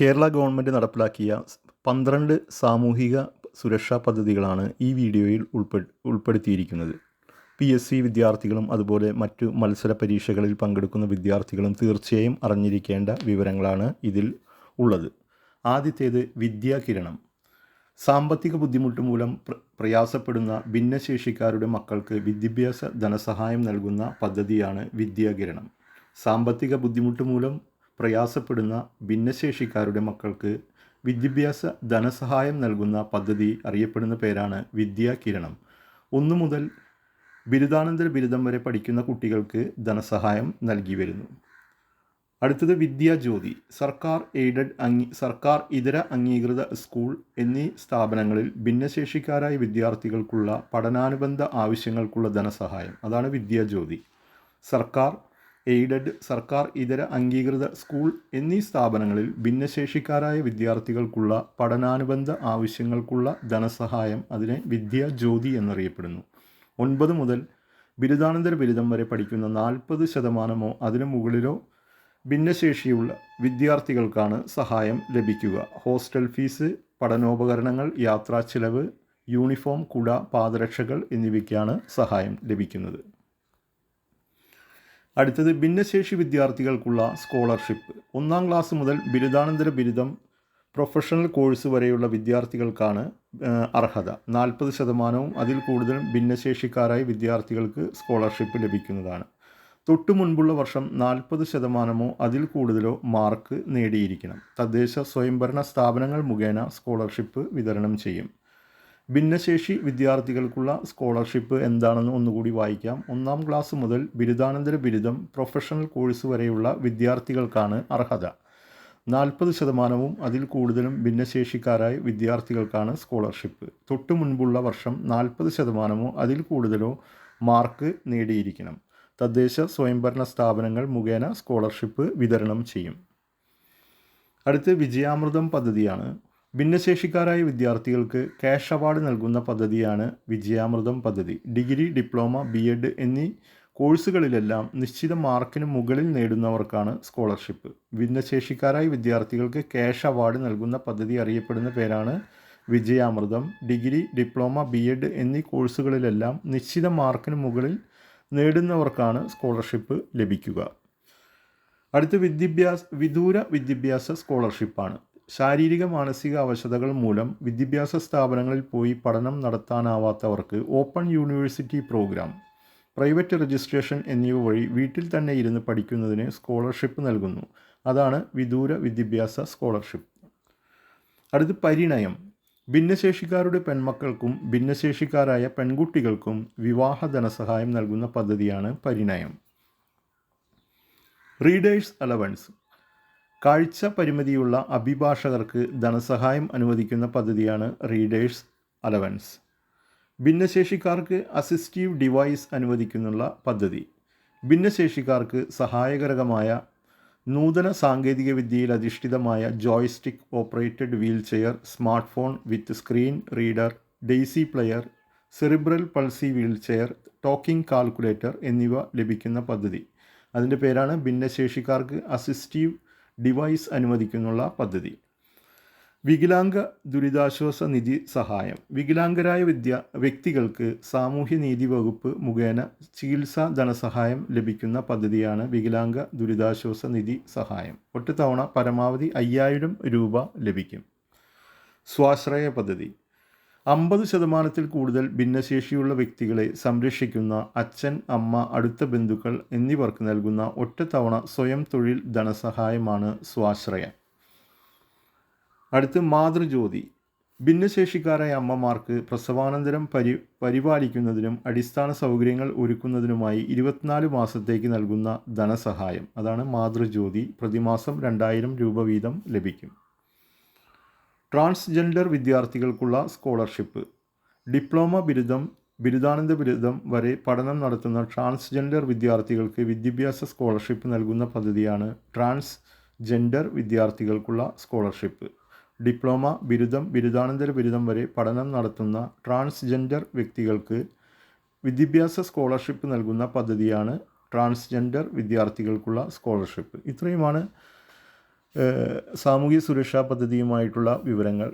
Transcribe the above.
Kerala government നടപ്പിലാക്കിയ പന്ത്രണ്ട് സാമൂഹിക സുരക്ഷാ പദ്ധതികളാണ് ഈ വീഡിയോയിൽ ഉൾപ്പെ ഉൾപ്പെടുത്തിയിരിക്കുന്നത്. പി എസ് സി വിദ്യാർത്ഥികളും അതുപോലെ മറ്റു മത്സര പരീക്ഷകളിൽ പങ്കെടുക്കുന്ന വിദ്യാർത്ഥികളും തീർച്ചയായും അറിഞ്ഞിരിക്കേണ്ട വിവരങ്ങളാണ് ഇതിൽ ഉള്ളത്. ആദ്യത്തേത് വിദ്യാകിരണം. സാമ്പത്തിക ബുദ്ധിമുട്ട് മൂലം പ്രയാസപ്പെടുന്ന ഭിന്നശേഷിക്കാരുടെ മക്കൾക്ക് വിദ്യാഭ്യാസ ധനസഹായം നൽകുന്ന പദ്ധതിയാണ് വിദ്യാകിരണം. സാമ്പത്തിക ബുദ്ധിമുട്ട് മൂലം പ്രയാസപ്പെടുന്ന ഭിന്നശേഷിക്കാരുടെ മക്കൾക്ക് വിദ്യാഭ്യാസ ധനസഹായം നൽകുന്ന പദ്ധതി അറിയപ്പെടുന്ന പേരാണ് വിദ്യാകിരണം. ഒന്നു മുതൽ ബിരുദാനന്തര ബിരുദം വരെ പഠിക്കുന്ന കുട്ടികൾക്ക് ധനസഹായം നൽകി വരുന്നു. അടുത്തത് വിദ്യാജ്യോതി സർക്കാർ എയ്ഡഡ് അംഗീ സർക്കാർ ഇതര അംഗീകൃത സ്കൂൾ എന്നീ സ്ഥാപനങ്ങളിൽ ഭിന്നശേഷിക്കാരായ വിദ്യാർത്ഥികൾക്കുള്ള പഠനാനുബന്ധ ആവശ്യങ്ങൾക്കുള്ള ധനസഹായം. അതാണ് വിദ്യാജ്യോതി സർക്കാർ എയ്ഡഡ് സർക്കാർ ഇതര അംഗീകൃത സ്കൂൾ എന്നീ സ്ഥാപനങ്ങളിൽ ഭിന്നശേഷിക്കാരായ വിദ്യാർത്ഥികൾക്കുള്ള പഠനാനുബന്ധ ആവശ്യങ്ങൾക്കുള്ള ധനസഹായം അതിനെ വിദ്യാജ്യോതി എന്നറിയപ്പെടുന്നു. ഒൻപത് മുതൽ ബിരുദാനന്തര ബിരുദം വരെ പഠിക്കുന്ന നാൽപ്പത് ശതമാനമോ അതിനു മുകളിലോ ഭിന്നശേഷിയുള്ള വിദ്യാർത്ഥികൾക്കാണ് സഹായം ലഭിക്കുക. ഹോസ്റ്റൽ ഫീസ് പഠനോപകരണങ്ങൾ യാത്രാ ചിലവ് യൂണിഫോം കുട പാദരക്ഷകൾ എന്നിവയ്ക്കാണ് സഹായം ലഭിക്കുന്നത്. അടുത്തത് ഭിന്നശേഷി വിദ്യാർത്ഥികൾക്കുള്ള സ്കോളർഷിപ്പ് ഒന്നാം ക്ലാസ് മുതൽ ബിരുദാനന്തര ബിരുദം പ്രൊഫഷണൽ കോഴ്സ് വരെയുള്ള വിദ്യാർത്ഥികൾക്കാണ് അർഹത. നാൽപ്പത് ശതമാനവും അതിൽ കൂടുതലും ഭിന്നശേഷിക്കാരായ വിദ്യാർത്ഥികൾക്ക് സ്കോളർഷിപ്പ് ലഭിക്കുന്നതാണ്. തൊട്ടു മുൻപുള്ള വർഷം നാൽപ്പത് ശതമാനമോ അതിൽ കൂടുതലോ മാർക്ക് നേടിയിരിക്കണം. തദ്ദേശ സ്വയംഭരണ സ്ഥാപനങ്ങൾ മുഖേന സ്കോളർഷിപ്പ് വിതരണം ചെയ്യും. ഭിന്നശേഷി വിദ്യാർത്ഥികൾക്കുള്ള സ്കോളർഷിപ്പ് എന്താണെന്ന് ഒന്നുകൂടി വായിക്കാം. ഒന്നാം ക്ലാസ് മുതൽ ബിരുദാനന്തര ബിരുദം പ്രൊഫഷണൽ കോഴ്സ് വരെയുള്ള വിദ്യാർത്ഥികൾക്കാണ് അർഹത. നാൽപ്പത് ശതമാനവും അതിൽ കൂടുതലും ഭിന്നശേഷിക്കാരായ വിദ്യാർത്ഥികൾക്കാണ് സ്കോളർഷിപ്പ്. തൊട്ടു മുൻപുള്ള വർഷം നാൽപ്പത് ശതമാനമോ അതിൽ കൂടുതലോ മാർക്ക് നേടിയിരിക്കണം. തദ്ദേശ സ്വയംഭരണ സ്ഥാപനങ്ങൾ മുഖേന സ്കോളർഷിപ്പ് വിതരണം ചെയ്യും. അടുത്ത് വിജയാമൃതം പദ്ധതിയാണ്. ഭിന്നശേഷിക്കാരായ വിദ്യാർത്ഥികൾക്ക് ക്യാഷ് അവാർഡ് നൽകുന്ന പദ്ധതിയാണ് വിജയാമൃതം പദ്ധതി. ഡിഗ്രി ഡിപ്ലോമ ബി എഡ് എന്നീ കോഴ്സുകളിലെല്ലാം നിശ്ചിത മാർക്കിന് മുകളിൽ നേടുന്നവർക്കാണ് സ്കോളർഷിപ്പ്. ഭിന്നശേഷിക്കാരായ വിദ്യാർത്ഥികൾക്ക് ക്യാഷ് അവാർഡ് നൽകുന്ന പദ്ധതി അറിയപ്പെടുന്ന പേരാണ് Vijayamritham. Degree diploma B Ed എന്നീ കോഴ്സുകളിലെല്ലാം നിശ്ചിത മാർക്കിന് മുകളിൽ നേടുന്നവർക്കാണ് സ്കോളർഷിപ്പ് ലഭിക്കുക. അടുത്ത വിദ്യാഭ്യാസ വിദൂര വിദ്യാഭ്യാസ സ്കോളർഷിപ്പാണ്. ശാരീരിക മാനസിക അവശതകൾ മൂലം വിദ്യാഭ്യാസ സ്ഥാപനങ്ങളിൽ പോയി പഠനം നടത്താനാവാത്തവർക്ക് open university programme private registration എന്നിവ വഴി വീട്ടിൽ തന്നെ ഇരുന്ന് പഠിക്കുന്നതിന് സ്കോളർഷിപ്പ് നൽകുന്നു. അതാണ് വിദൂര വിദ്യാഭ്യാസ സ്കോളർഷിപ്പ്. അടുത്ത് പരിണയം. ഭിന്നശേഷിക്കാരുടെ പെൺമക്കൾക്കും ഭിന്നശേഷിക്കാരായ പെൺകുട്ടികൾക്കും വിവാഹ ധനസഹായം നൽകുന്ന പദ്ധതിയാണ് പരിണയം. Readers allowance. കാഴ്ച പരിമിതിയുള്ള അഭിഭാഷകർക്ക് ധനസഹായം അനുവദിക്കുന്ന പദ്ധതിയാണ് റീഡേഴ്സ് അലവൻസ്. ഭിന്നശേഷിക്കാർക്ക് അസിസ്റ്റീവ് ഡിവൈസ് അനുവദിക്കുന്നുള്ള പദ്ധതി. ഭിന്നശേഷിക്കാർക്ക് സഹായകരമായ നൂതന സാങ്കേതിക വിദ്യയിൽ അധിഷ്ഠിതമായ joystick operated wheelchair smartphone with screen reader daisy player cerebral palsy wheelchair talking calculator എന്നിവ ലഭിക്കുന്ന പദ്ധതി. അതിന്റെ പേരാണ് ഭിന്നശേഷിക്കാർക്ക് അസിസ്റ്റീവ് ഡിവൈസ് അനുവദിക്കുന്നുള്ള പദ്ധതി. വികലാംഗ ദുരിതാശ്വാസ നിധി സഹായം. വികലാംഗരായ വിദ്യ വ്യക്തികൾക്ക് സാമൂഹ്യനീതി വകുപ്പ് മുഖേന ചികിത്സാ ധനസഹായം ലഭിക്കുന്ന പദ്ധതിയാണ് വികലാംഗ ദുരിതാശ്വാസ നിധി സഹായം. ഒറ്റത്തവണ പരമാവധി അയ്യായിരം രൂപ ലഭിക്കും. സ്വാശ്രയ പദ്ധതി. അമ്പത് ശതമാനത്തിൽ കൂടുതൽ ഭിന്നശേഷിയുള്ള വ്യക്തികളെ സംരക്ഷിക്കുന്ന അച്ഛൻ അമ്മ അടുത്ത ബന്ധുക്കൾ എന്നിവർക്ക് നൽകുന്ന ഒറ്റത്തവണ സ്വയം തൊഴിൽ ധനസഹായമാണ് സ്വാശ്രയം. അടുത്ത് മാതൃജ്യോതി. ഭിന്നശേഷിക്കാരായ അമ്മമാർക്ക് പ്രസവാനന്തരം പരി പരിപാലിക്കുന്നതിനും അടിസ്ഥാന സൗകര്യങ്ങൾ ഒരുക്കുന്നതിനുമായി ഇരുപത്തിനാല് മാസത്തേക്ക് നൽകുന്ന ധനസഹായം. അതാണ് മാതൃജ്യോതി പ്രതിമാസം രണ്ടായിരം രൂപ വീതം ലഭിക്കും. ട്രാൻസ്ജെൻഡർ വിദ്യാർത്ഥികൾക്കുള്ള സ്കോളർഷിപ്പ്. ഡിപ്ലോമ ബിരുദം ബിരുദാനന്ദ ബിരുദം വരെ പഠനം നടത്തുന്ന ട്രാൻസ്ജെൻഡർ വിദ്യാർത്ഥികൾക്ക് വിദ്യാഭ്യാസ സ്കോളർഷിപ്പ് നൽകുന്ന പദ്ധതിയാണ് ട്രാൻസ് ജെൻഡർ വിദ്യാർത്ഥികൾക്കുള്ള സ്കോളർഷിപ്പ്. ഡിപ്ലോമ ബിരുദം ബിരുദാനന്തര ബിരുദം വരെ പഠനം നടത്തുന്ന ട്രാൻസ്ജെൻഡർ വ്യക്തികൾക്ക് വിദ്യാഭ്യാസ സ്കോളർഷിപ്പ് നൽകുന്ന പദ്ധതിയാണ് ട്രാൻസ്ജെൻഡർ വിദ്യാർത്ഥികൾക്കുള്ള സ്കോളർഷിപ്പ്. ഇത്രയുമാണ് സാമൂഹ്യ സുരക്ഷാ പദ്ധതിയുമായിട്ടുള്ള വിവരങ്ങൾ